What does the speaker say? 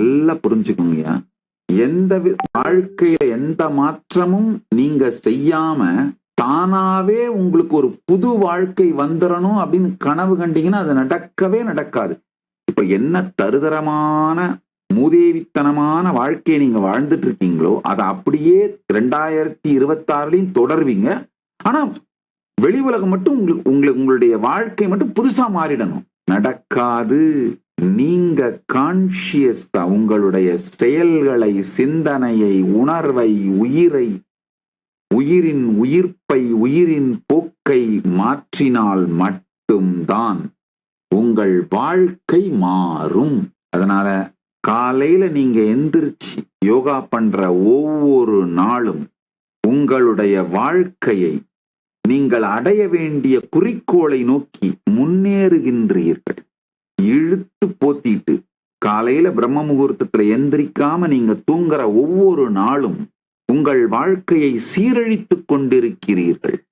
நல்லா புரிஞ்சுக்கோங்கய்யா. எந்த வி- வாழ்க்கையில எந்த மாற்றமும் நீங்க செய்யாம தானாவே உங்களுக்கு ஒரு புது வாழ்க்கை வந்துடணும் அப்படின்னு கனவு கண்டீங்கன்னா அது நடக்கவே நடக்காது. இப்ப என்ன தருதரமான மூதேவித்தனமான வாழ்க்கையை நீங்க வாழ்ந்துட்டு இருக்கீங்களோ அதை அப்படியே ரெண்டாயிரத்தி இருபத்தாறுலயும் தொடருவீங்க. தொடர்வீங்க ஆனா வெளி உலகம் மட்டும் உங்களுக்கு உங்களுக்கு உங்களுடைய வாழ்க்கை மட்டும் புதுசா மாறிடணும். நடக்காது. நீங்க கான்சியஸா உங்களுடைய செயல்களை சிந்தனையை உணர்வை உயிரை உயிரின் உயிர்ப்பை உயிரின் போக்கை மாற்றினால் மட்டும்தான் உங்கள் வாழ்க்கை மாறும். அதனால காலையில நீங்க எந்திரிச்சு யோகா பண்ற ஒவ்வொரு நாளும் உங்களுடைய வாழ்க்கையை நீங்கள் அடைய வேண்டிய குறிக்கோளை நோக்கி முன்னேறுகின்றீர்கள். இழுத்து போத்திட்டு காலையில பிரம்ம முகூர்த்தத்துல எந்திரிக்காம நீங்க தூங்குற ஒவ்வொரு நாளும் உங்கள் வாழ்க்கையை சீரழித்துக் கொண்டிருக்கிறீர்கள்.